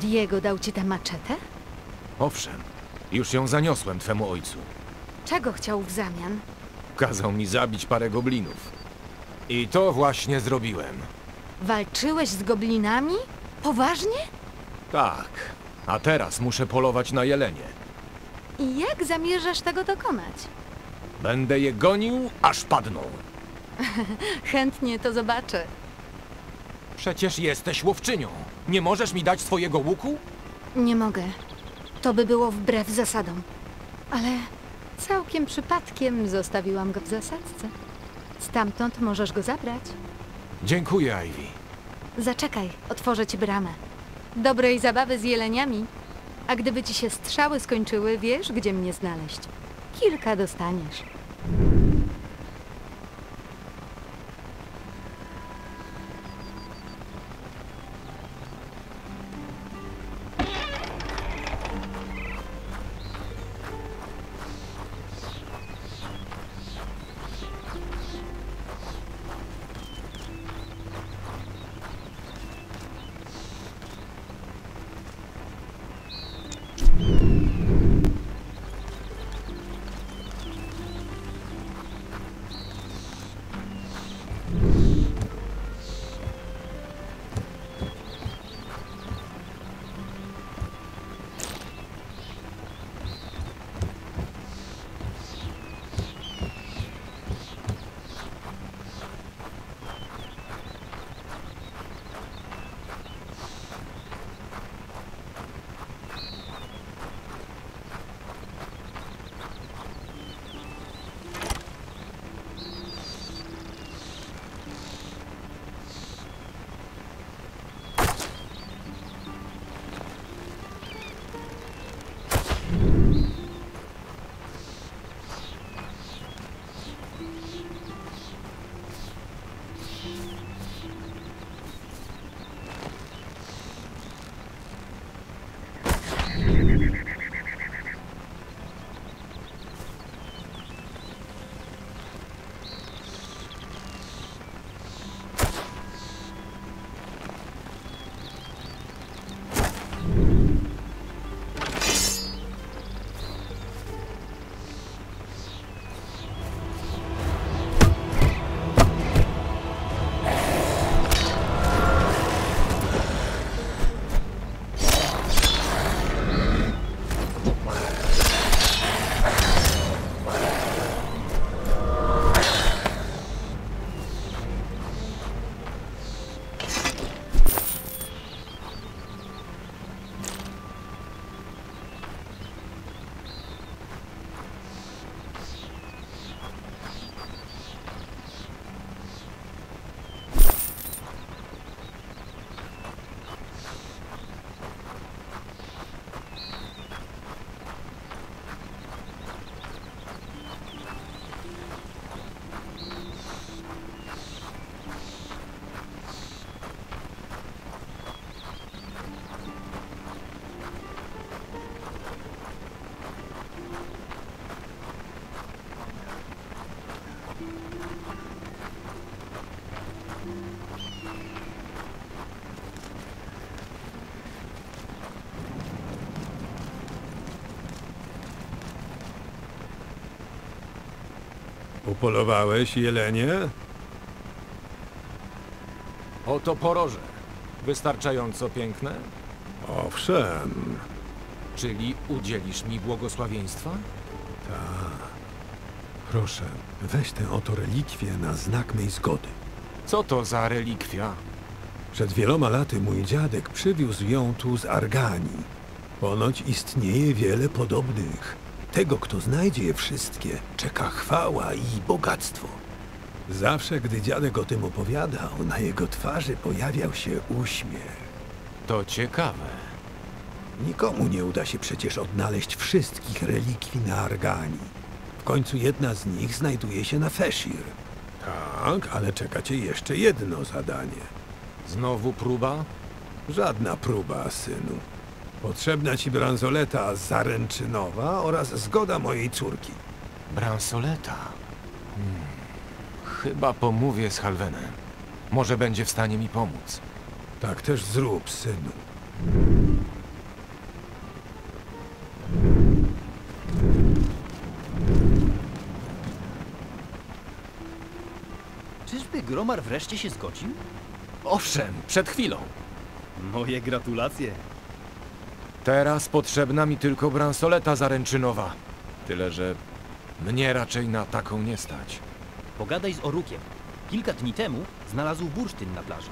Diego dał ci tę maczetę? Owszem, już ją zaniosłem twemu ojcu. Czego chciał w zamian? Kazał mi zabić parę goblinów. I to właśnie zrobiłem. Walczyłeś z goblinami? Poważnie? Tak, a teraz muszę polować na jelenie. I jak zamierzasz tego dokonać? Będę je gonił, aż padną. Chętnie to zobaczę. Przecież jesteś łowczynią. Nie możesz mi dać swojego łuku? Nie mogę. To by było wbrew zasadom. Ale całkiem przypadkiem zostawiłam go w zasadzce. Stamtąd możesz go zabrać. Dziękuję, Ivy. Zaczekaj, otworzę ci bramę. Dobrej zabawy z jeleniami. A gdyby ci się strzały skończyły, wiesz, gdzie mnie znaleźć. Kilka dostaniesz. Upolowałeś jelenie? Oto poroże. Wystarczająco piękne? Owszem. Czyli udzielisz mi błogosławieństwa? Proszę, weź tę oto relikwię na znak mej zgody. Co to za relikwia? Przed wieloma laty mój dziadek przywiózł ją tu z Arganii. Ponoć istnieje wiele podobnych. Tego, kto znajdzie je wszystkie, czeka chwała i bogactwo. Zawsze, gdy dziadek o tym opowiadał, na jego twarzy pojawiał się uśmiech. To ciekawe. Nikomu nie uda się przecież odnaleźć wszystkich relikwii na Arganii. W końcu jedna z nich znajduje się na Feshir. Tak, ale czeka cię jeszcze jedno zadanie. Znowu próba? Żadna próba, synu. Potrzebna ci bransoleta zaręczynowa oraz zgoda mojej córki. Bransoleta. Hmm. Chyba pomówię z Halvenem. Może będzie w stanie mi pomóc. Tak też zrób, synu. Czyżby Gromar wreszcie się zgodził? Owszem, przed chwilą. Moje gratulacje. Teraz potrzebna mi tylko bransoleta zaręczynowa. Tyle, że mnie raczej na taką nie stać. Pogadaj z Orukiem. Kilka dni temu znalazł bursztyn na plaży.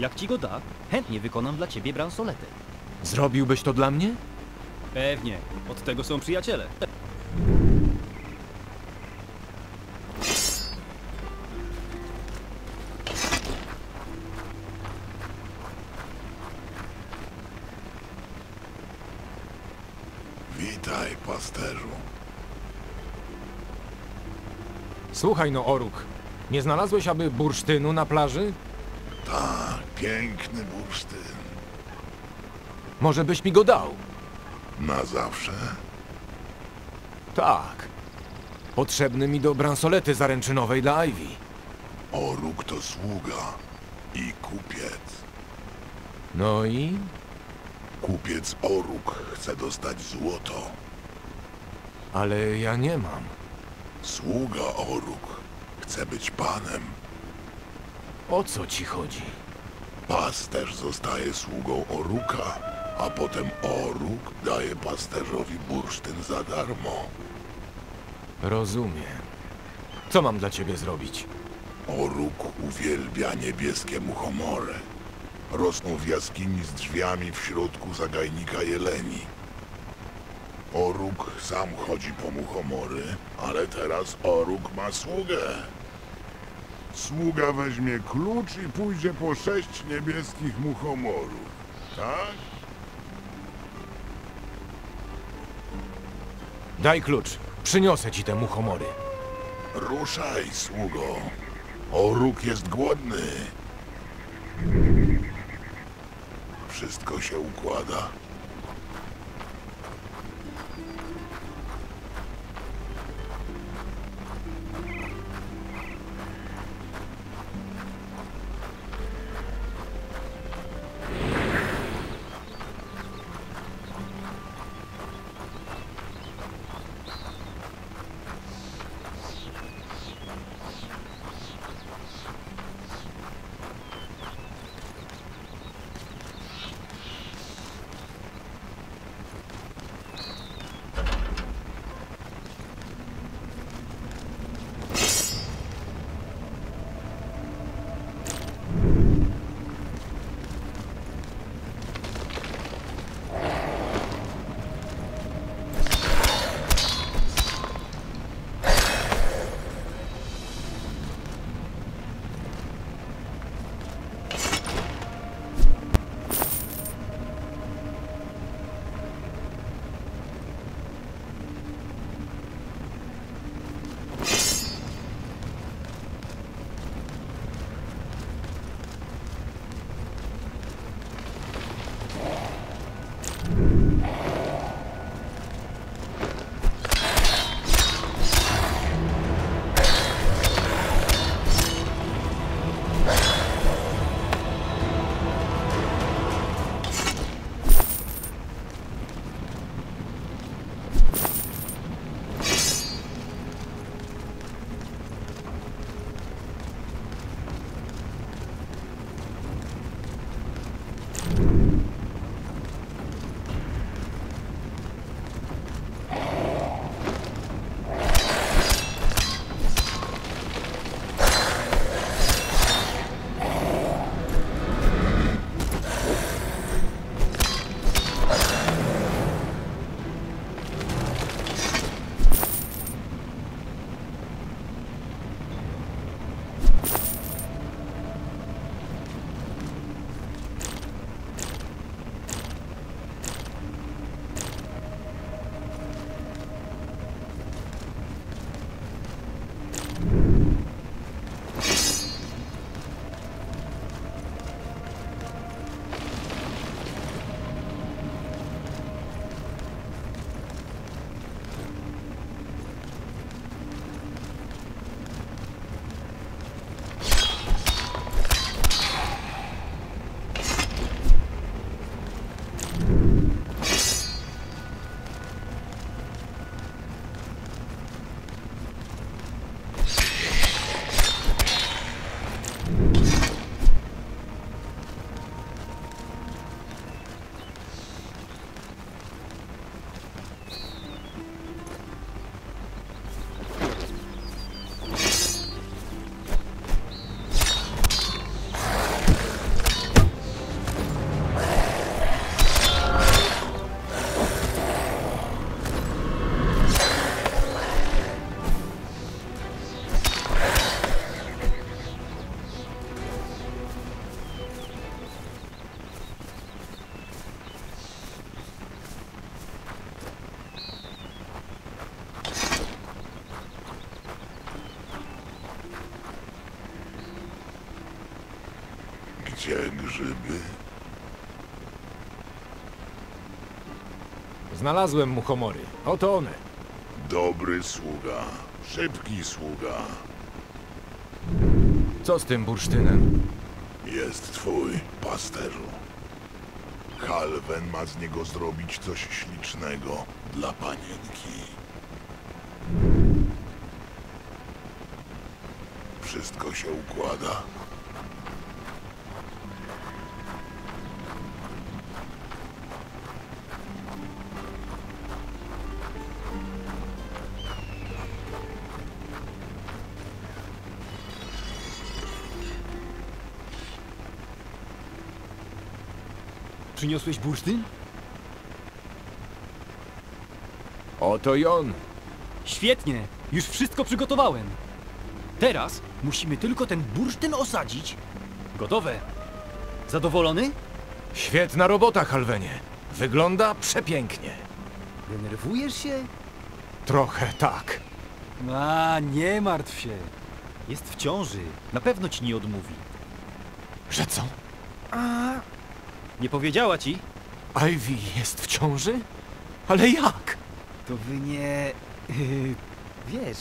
Jak ci go da, chętnie wykonam dla ciebie bransoletę. Zrobiłbyś to dla mnie? Pewnie, od tego są przyjaciele. Witaj, pasterzu. Słuchaj no, Oruk. Nie znalazłeś aby bursztynu na plaży? Tak, piękny bursztyn. Może byś mi go dał? Na zawsze. Tak. Potrzebny mi do bransolety zaręczynowej dla Ivy. Oruk to sługa i kupiec. No i? Kupiec Oruk chce dostać złoto. Ale ja nie mam. Sługa Oruk chce być panem. O co ci chodzi? Pasterz zostaje sługą Oruka, a potem Oruk daje pasterzowi bursztyn za darmo. Rozumiem. Co mam dla ciebie zrobić? Oruk uwielbia niebieskie muchomory. Rosną w jaskini z drzwiami w środku zagajnika jeleni. Oruk sam chodzi po muchomory, ale teraz Oruk ma sługę. Sługa weźmie klucz i pójdzie po sześć niebieskich muchomorów. Tak? Daj klucz. Przyniosę ci te muchomory. Ruszaj, sługo. Oruk jest głodny. Wszystko się układa. Grzyby? Znalazłem muchomory. Oto one. Dobry sługa, szybki sługa. Co z tym bursztynem? Jest twój, pasterzu. Halven ma z niego zrobić coś ślicznego dla panienki. Wszystko się układa. Przyniosłeś bursztyn? Oto i on. Świetnie! Już wszystko przygotowałem. Teraz musimy tylko ten bursztyn osadzić. Gotowe. Zadowolony? Świetna robota, Halvenie. Wygląda przepięknie. Denerwujesz się? Trochę tak. A, nie martw się. Jest w ciąży. Na pewno ci nie odmówi. Że co? Nie powiedziała ci? Ivy jest w ciąży? Ale jak? To wy nie... Wiesz,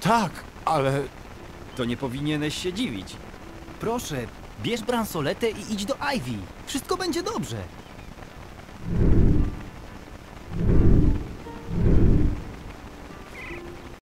Tak, ale to nie powinieneś się dziwić. Proszę, bierz bransoletę i idź do Ivy. Wszystko będzie dobrze.